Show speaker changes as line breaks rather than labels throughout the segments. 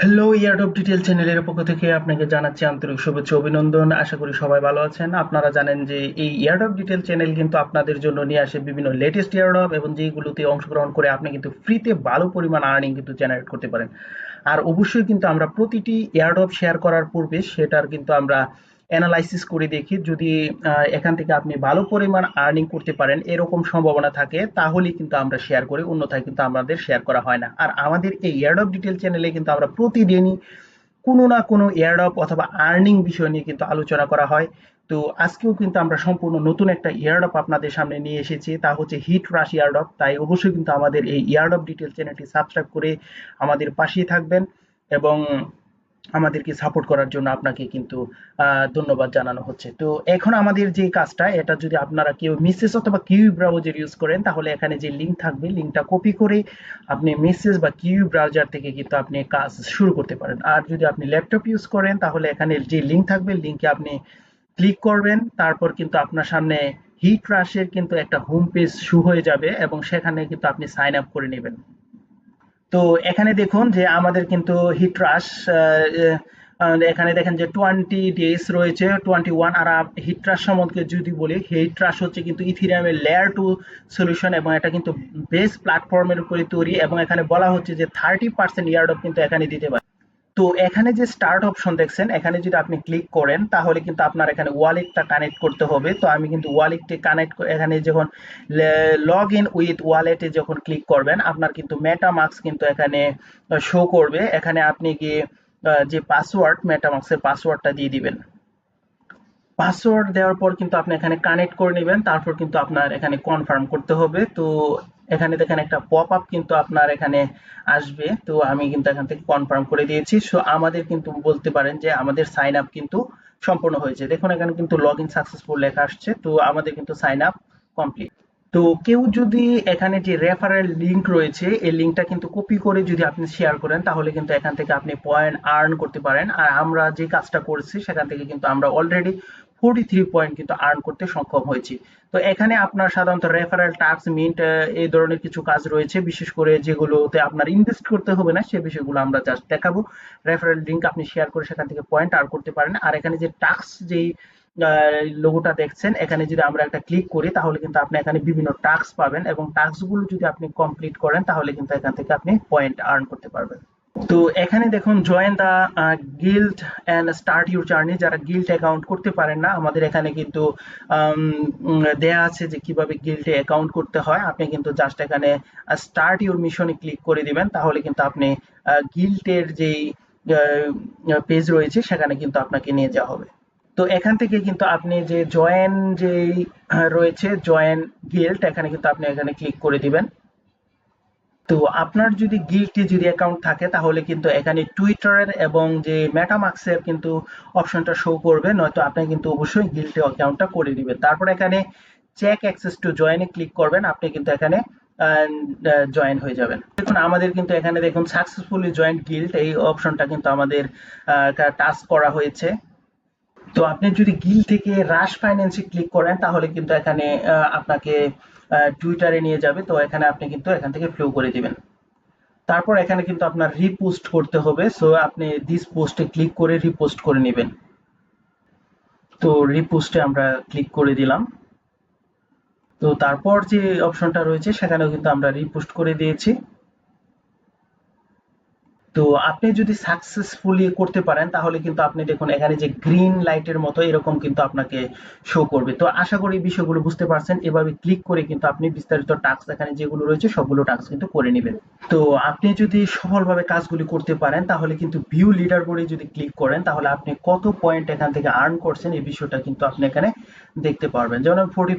Hello ইয়ারডপ detail চ্যানেলের পক্ষ থেকে আপনাকে জানাচ্ছি আন্তরিক শুভেচ্ছা, অভিনন্দন। আশা করি সবাই ভালো আছেন। আপনারা জানেন যে এই ইয়ারডপ ডিটেল চ্যানেল কিন্তু আপনাদের জন্য নিয়ে আসে বিভিন্ন লেটেস্ট ইয়ারডপ এবং যেগুলোতে অংশগ্রহণ করে আপনি কিন্তু ফ্রিতে ভালো পরিমাণ আর্নিং কিন্তু জেনারেট করতে পারেন। আর অবশ্যই কিন্তু আমরা প্রতিটি ইয়ারডপ শেয়ার করার পূর্বে সেটার কিন্তু আমরা অ্যানালাইসিস করে দেখি, যদি এখান থেকে আপনি ভালো পরিমাণ আর্নিং করতে পারেন, এরকম সম্ভাবনা থাকে, তাহলেই কিন্তু আমরা শেয়ার করি, অন্যথায় কিন্তু আমাদের শেয়ার করা হয় না। আর আমাদের এই ইয়ারডপ ডিটেল চ্যানেলে কিন্তু আমরা প্রতিদিনই কোনো না কোনো এয়ারডপ অথবা আর্নিং বিষয় নিয়ে কিন্তু আলোচনা করা হয়। তো আজকেও কিন্তু আমরা সম্পূর্ণ নতুন একটা ইয়ারডপ আপনাদের সামনে নিয়ে এসেছি, তা হচ্ছে হিট রাশ ইয়ারডপ তাই অবশ্যই কিন্তু আমাদের এই ইয়ার্ড ইয়ারডপ ডিটেল চ্যানেলটি সাবস্ক্রাইব করে আমাদের পাশেই থাকবেন এবং আমাদেরকে সাপোর্ট করার জন্য আপনাকে কিন্তু ধন্যবাদ জানানো হচ্ছে। তো এখন আমাদের যে কাজটা, এটা যদি আপনারা কেউ মেসেজ অথবা কিউ ব্রাউজার ইউজ করেন, তাহলে এখানে যে লিঙ্ক থাকবে লিঙ্কটা কপি করে আপনি মেসেজ বা কিউ ব্রাউজার থেকে কিন্তু আপনি কাজ শুরু করতে পারেন। আর যদি আপনি ল্যাপটপ ইউজ করেন, তাহলে এখানে যে লিঙ্ক থাকবে লিঙ্কে আপনি ক্লিক করবেন, তারপর কিন্তু আপনার সামনে হিট রাশের কিন্তু একটা হোম পেজ শু হয়ে যাবে এবং সেখানে কিন্তু আপনি সাইন আপ করে নেবেন। তো এখানে দেখুন যে আমাদের কিন্তু হিট রাস এখানে দেখেন যে টোয়েন্টি ডেজ রয়েছে টোয়েন্টি ওয়ান আর হিট রাশ সম্বন্ধে যদি বলি হিট রাশ হচ্ছে কিন্তু ইথিরিয়ামের লেয়ার টু সলিউশন এবং এটা কিন্তু বেস প্ল্যাটফর্মের উপরে তৈরি এবং এখানে বলা হচ্ছে যে থার্টি পার্সেন্ট ইয়ার্ড অফ কিন্তু এখানে দিতে পারে। তো এখানে যে স্টার্ট অপশন দেখছেন, এখানে যদি আপনি ক্লিক করেন, তাহলে কিন্তু আপনার এখানে ওয়ালেটটা কানেক্ট করতে হবে। তো আমি কিন্তু ওয়ালেটটি কানেক্ট এখানে যখন লগ ইন উইথ ওয়ালেটে যখন ক্লিক করবেন, আপনার কিন্তু মেটামার্কস কিন্তু এখানে শো করবে। এখানে আপনি গিয়ে যে পাসওয়ার্ড মেটামার্কসের পাসওয়ার্ডটা দিয়ে দিবেন। পাসওয়ার্ড দেওয়ার পর কিন্তু আপনি এখানে কানেক্ট করে নেবেন। তারপর কিন্তু আপনার এখানে কনফার্ম করতে হবে। তো এখানে দেখেন একটা পপ আপ কিন্তু আপনার এখানে আসবে। তো আমি কিন্তু এখান থেকে কনফার্ম করে দিয়েছি। সো আমাদের কিন্তু বলতে পারেন যে আমাদের সাইন আপ কিন্তু সম্পূর্ণ হয়েছে। দেখুন, এখানে কিন্তু লগ ইন সাকসেসফুল লেখা আসছে। তো আমাদের কিন্তু সাইন আপ কমপ্লিট তো কেউ যদি এখানে যে রেফারেল লিংক রয়েছে, এই লিংকটা কিন্তু কপি করে যদি আপনি শেয়ার করেন, তাহলে কিন্তু এখান থেকে আপনি পয়েন্ট আর্ন করতে পারেন। আর আমরা যে কাজটা করছি, সেখান থেকে কিন্তু আমরা অলরেডি ফোর্টি থ্রি পয়েন্ট কিন্তু আর্ন করতে সক্ষম হয়েছি। তো এখানে আপনার সাধারণত রেফারেল টাস্ক মিন্ট এই ধরনের কিছু কাজ রয়েছে। বিশেষ করে যেগুলোতে আপনার ইনভেস্ট করতে হবে না, সে বিষয়গুলো আমরা জাস্ট দেখাবো। রেফারেল লিংক আপনি শেয়ার করে সেখান থেকে পয়েন্ট আর্ন করতে পারেন। আর এখানে যে টাস্ক যেই লোগোটা দেখছেন, এখানে যদি আমরা একটা ক্লিক করি, তাহলে কিন্তু আপনি এখানে বিভিন্ন টাস্ক পাবেন এবং টাস্কগুলো যদি আপনি কমপ্লিট করেন, তাহলে কিন্তু এখান থেকে আপনি পয়েন্ট আর্ন করতে পারবেন। তো এখানে দেখুন join the guild and start your journey যারা গিল্ড অ্যাকাউন্ট করতে পারেন না আমাদের এখানে কিন্তু আম, দেয়া আছে যে কীভাবে গিল্ডে অ্যাকাউন্ট করতে হয়। আপনি কিন্তু জাস্ট এখানে স্টার্ট ইউর মিশনে ক্লিক করে দিবেন। তাহলে কিন্তু আপনি গিল্ডের যেই পেজ রয়েছে সেখানে কিন্তু আপনাকে নিয়ে যাওয়া হবে। তো এখান থেকে কিন্তু আপনি যে জয়েন যেই রয়েছে জয়েন গিল্ড এখানে কিন্তু আপনি এখানে ক্লিক করে দিবেন। তো আপনার যদি গিল্ডে যদি অ্যাকাউন্ট থাকে, তাহলে কিন্তু এখানে টুইটারের এবং যে মেটামাক্সের কিন্তু অপশনটা শো করবে, নয়তো আপনি কিন্তু অবশ্যই গিল্ডে অ্যাকাউন্টটা করে দিবেন তারপর এখানে চেক অ্যাক্সেস টু জয়েনে ক্লিক করবেন, আপনি কিন্তু এখানে জয়েন হয়ে যাবেন। দেখুন, আমাদের কিন্তু এখানে দেখুন সাকসেসফুলি জয়েন্ট গিল্ড এই অপশনটা কিন্তু আমাদের টাস্ক করা হয়েছে। তো আপনি যদি গিল থেকে রাশ ফাইন্যান্সে ক্লিক করেন, তাহলে কিন্তু এখানে আপনাকে টুইটারে নিয়ে যাবে, তো এখানে আপনি কিন্তু এখান থেকে ফ্লো করে দিবেন। তারপর এখানে কিন্তু আপনার রিপোস্ট করতে হবে সো আপনি দিস পোস্টে ক্লিক করে রিপোস্ট করে নেবেন। তো রিপোস্টে আমরা ক্লিক করে দিলাম। তো তারপর যে অপশনটা রয়েছে, সেখানেও কিন্তু আমরা রিপোস্ট করে দিয়েছি। তো আপনি যদি সাকসেসফুলি করতে পারেন, তাহলে কিন্তু আপনি দেখুন, এখানে যে গ্রিন লাইটের মতো এরকম কিন্তু আপনাকে শো করবে। তো আশা করি বিষয়গুলো বুঝতে পারছেন। এভাবে ক্লিক করে কিন্তু আপনি বিস্তারিত টাস্ক এখানে যেগুলো রয়েছে, সবগুলো টাস্ক কিন্তু করে নেবেন। তো আপনি যদি সফলভাবে কাজগুলি করতে পারেন, তাহলে কিন্তু ভিউ লিডার বোর্ডে যদি ক্লিক করেন, তাহলে আপনি কত পয়েন্ট এখান থেকে আর্ন করছেন, এই বিষয়টা কিন্তু আপনি এখানে দেখতে পারবেন। যেমন ফোর্টি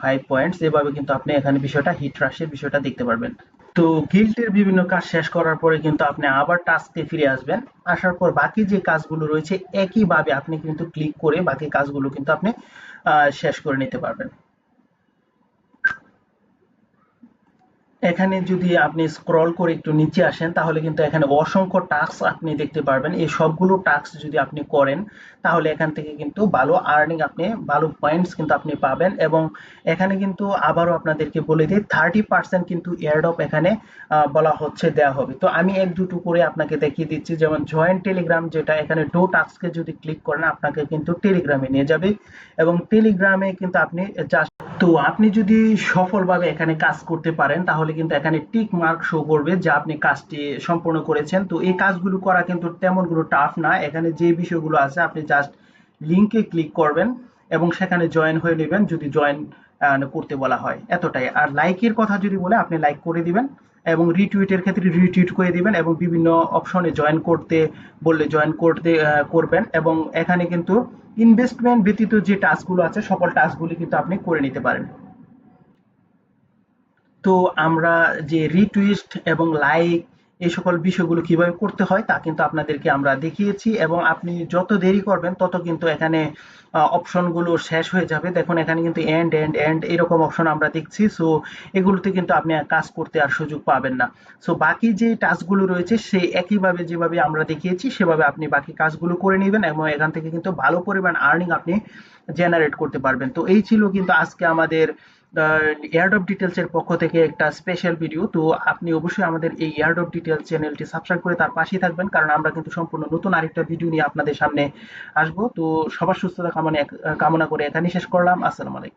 ফাইভ পয়েন্টস এভাবে কিন্তু আপনি এখানে বিষয়টা হিট রাশের বিষয়টা দেখতে পারবেন। তো গিল্টের বিভিন্ন কাজ শেষ করার পরে কিন্তু আপনি আবার টাস্কে ফিরে আসবেন। আসার পর বাকি যে কাজগুলো রয়েছে, একইভাবে আপনি কিন্তু ক্লিক করে বাকি কাজগুলো কিন্তু আপনি শেষ করে নিতে পারবেন। এখানে যদি আপনি স্ক্রল করে একটু নিচে আসেন, তাহলে কিন্তু এখানে অসংখ্য টাস্ক আপনি দেখতে পারবেন। এই সবগুলো টাস্ক যদি আপনি করেন, তাহলে এখান থেকে কিন্তু ভালো আর্নিং আপনি, ভালো পয়েন্টস কিন্তু আপনি পাবেন এবং এখানে কিন্তু আবারও আপনাদেরকে বলে দিই থার্টি পার্সেন্ট কিন্তু এয়ারডপ এখানে বলা হচ্ছে দেওয়া হবে। তো আমি এক দুটো করে আপনাকে দেখিয়ে দিচ্ছি, যেমন জয়েন্ট টেলিগ্রাম যেটা, এখানে ডো টাস্কে যদি ক্লিক করেন, আপনাকে কিন্তু টেলিগ্রামে নিয়ে যাবে এবং টেলিগ্রামে কিন্তু আপনি তো আপনি যদি সফলভাবে এখানে কাজ করতে পারেন, তাহলে কিন্তু এখানে টিক মার্ক শো করবে যে আপনি কাজটি সম্পূর্ণ করেছেন। তো এই কাজগুলো করা কিন্তু তেমন কোনো টাফ না। এখানে যে বিষয়গুলো আছে, আপনি জাস্ট লিঙ্কে ক্লিক করবেন এবং সেখানে জয়েন হয়ে নেবেন। যদি জয়েন করতে বলা হয়, এতটাই। আর লাইকের কথা যদি বলে, আপনি লাইক করে দিবেন এবং রিটুইটের ক্ষেত্রে রিটুইট করে দিবেন এবং বিভিন্ন অপশনে জয়েন করতে, বললে জয়েন করতে করবেন এবং এখানে কিন্তু ইনভেস্টমেন্ট ব্যতীত যে টাস্কগুলো আছে, সকল টাস্কগুলি কিন্তু আপনি করে নিতে পারেন। তো আমরা যে রিটুইস্ট এবং লাইক এই সকল বিষয়গুলো কীভাবে করতে হয় তা কিন্তু আপনাদেরকে আমরা দেখিয়েছি এবং আপনি যত দেরি করবেন, তত কিন্তু এখানে অপশনগুলো শেষ হয়ে যাবে। দেখুন, এখানে কিন্তু এন্ড এন্ড এন্ড এরকম অপশন আমরা দেখছি। সো এগুলোতে কিন্তু আপনি কাজ করতে আর সুযোগ পাবেন না। সো বাকি যে টাস্কগুলো রয়েছে, সেই একইভাবে যেভাবে আমরা দেখিয়েছি, সেভাবে আপনি বাকি কাজগুলো করে নেবেন এবং এখান থেকে কিন্তু ভালো পরিমাণ আর্নিং আপনি জেনারেট করতে পারবেন। তো এই ছিল কিন্তু আজকে আমাদের এয়ারডপ ডিটেলস এর পক্ষ থেকে একটা স্পেশাল ভিডিও তো আপনি অবশ্যই আমাদের এই এয়ারডপ ডিটেলস চ্যানেলটি সাবস্ক্রাইব করে তার পাশেই থাকবেন, কারণ আমরা কিন্তু সম্পূর্ণ নতুন আরেকটা ভিডিও নিয়ে আপনাদের সামনে আসব। তো সবার সুস্থতা কামনা কামনা করে এখানেই শেষ করলাম। আসসালামু আলাইকুম।